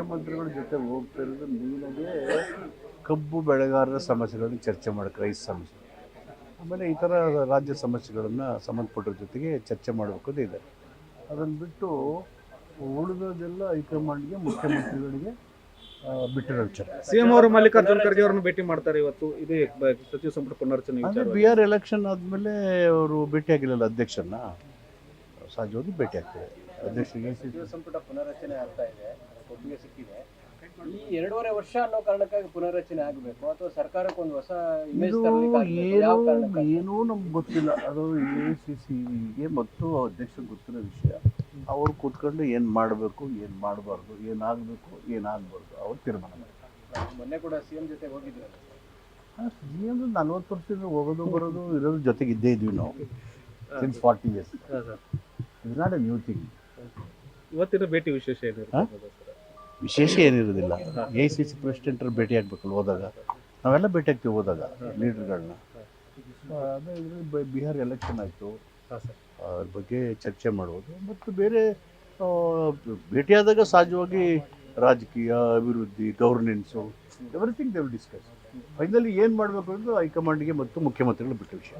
ಮುಖ್ಯಮಂತ್ರಿಗಳ ಜೊತೆ ಹೋಗ್ತಾ ಇರೋದು ಮೇಲಾಗೆ ಕಬ್ಬು ಬೆಳೆಗಾರರ ಸಮಸ್ಯೆಗಳನ್ನು ಚರ್ಚೆ ಮಾಡೋಕ್ಕೆ ರೈತ ಸಮಸ್ಯೆ. ಆಮೇಲೆ ಇತರ ರಾಜ್ಯ ಸಮಸ್ಯೆಗಳನ್ನು ಸಂಬಂಧಪಟ್ಟ ಜೊತೆಗೆ ಚರ್ಚೆ ಮಾಡಬೇಕು ಇದೆ. ಅದನ್ನು ಬಿಟ್ಟು ಉಳಿದೋದೆಲ್ಲ ಹೈಕಮಾಂಡ್ಗೆ ಮುಖ್ಯಮಂತ್ರಿಗಳಿಗೆ ಬಿಟ್ಟಿರೋ ವಿಚಾರ. ಸಿಎಂ ಅವರು ಮಲ್ಲಿಕಾರ್ಜುನ್ ಖರ್ಗೆ ಅವರನ್ನು ಭೇಟಿ ಮಾಡ್ತಾರೆ ಇವತ್ತು. ಇದೇ ಸಚಿವ ಸಂಪುಟ ಪುನರ್ಚನೆ ಬಿಹಾರ್ ಬಿ ಆರ್ ಎಲೆಕ್ಷನ್ ಆದಮೇಲೆ ಅವರು ಭೇಟಿಯಾಗಿಲ್ಲಲ್ಲ ಅಧ್ಯಕ್ಷರನ್ನ? ಸಹಜವಾಗಿ ಭೇಟಿ ಆಗ್ತದೆ ಅಧ್ಯಕ್ಷರಿಗೆ ಸಚಿವ ಸಂಪುಟ ಪುನರ್ರಚನೆ ಆಗ್ತಾ ಇದೆ ಒಪ್ಪಿಗೆ ಸಿಕ್ಕಿದೆ. ಈ ಎರಡೂವರೆ ವರ್ಷ ಅನ್ನೋ ಕಾರಣಕ್ಕಾಗಿ ಪುನರಚನೆ ಆಗಬೇಕು ಅಥವಾ ಸರ್ಕಾರಕ್ಕೆ ಒಂದು ಹೊಸ ಇಮೇಜ್ ಏನೋ ಏನೂ ನಮ್ಗೆ ಗೊತ್ತಿಲ್ಲ. ಅದು ಎ ಸಿ ಸಿಗೆ ಮತ್ತು ಅಧ್ಯಕ್ಷ ಗೊತ್ತಿರೋ ವಿಷಯ. ಅವ್ರು ಕೂತ್ಕೊಂಡು ಏನು ಮಾಡಬೇಕು ಏನು ಮಾಡಬಾರ್ದು ಏನಾಗಬೇಕು ಏನಾಗಬಾರ್ದು ಅವ್ರು ತೀರ್ಮಾನ ಮಾಡ್ತಾರೆ. ಮೊನ್ನೆ ಕೂಡ ಸಿಎಂ ಜೊತೆ ಹೋಗಿದ್ರು ಏನು ನಲ್ವತ್ತು ವರ್ಷದಿಂದ ಹೋಗೋದು ಬರೋದು ಇರೋದು ಜೊತೆಗೆ ಇದ್ದೇ ಇದ್ವಿ ನಾವು ಸಿನ್ಸ್ ಫಾರ್ಟಿ ಇಯರ್ಸ್ ಹಾ. Is not a new thing ಇವತ್ತಿನ ಭೇಟಿ ವಿಶೇಷ ಏನಿರುತ್ತೆ? ವಿಶೇಷ ಏನಿರೋದಿಲ್ಲ. ಎ ಸಿ ಸಿ ಪ್ರೆಸಿಡೆಂಟ್ ಭೇಟಿ ಆಗ್ಬೇಕಲ್ಲ ಹೋದಾಗ? ನಾವೆಲ್ಲ ಭೇಟಿ ಆಗ್ತೀವಿ ಹೋದಾಗ ಲೀಡರ್ಗಳನ್ನ. ಅದೇ ಬಿಹಾರ್ ಎಲೆಕ್ಷನ್ ಆಯಿತು. ಅದ್ರ ಬಗ್ಗೆ ಚರ್ಚೆ ಮಾಡುವುದು ಮತ್ತು ಬೇರೆ ಭೇಟಿ ಭೇಟಿಯಾದಾಗ ಸಹಜವಾಗಿ ರಾಜಕೀಯ ಅಭಿವೃದ್ಧಿ governance everything they will discuss finally ಏನು ಮಾಡಬೇಕು ಅನ್ನೋದು ಹೈಕಮಾಂಡ್ಗೆ ಮತ್ತು ಮುಖ್ಯಮಂತ್ರಿಗಳು ಬಿಟ್ಟ ವಿಷಯ.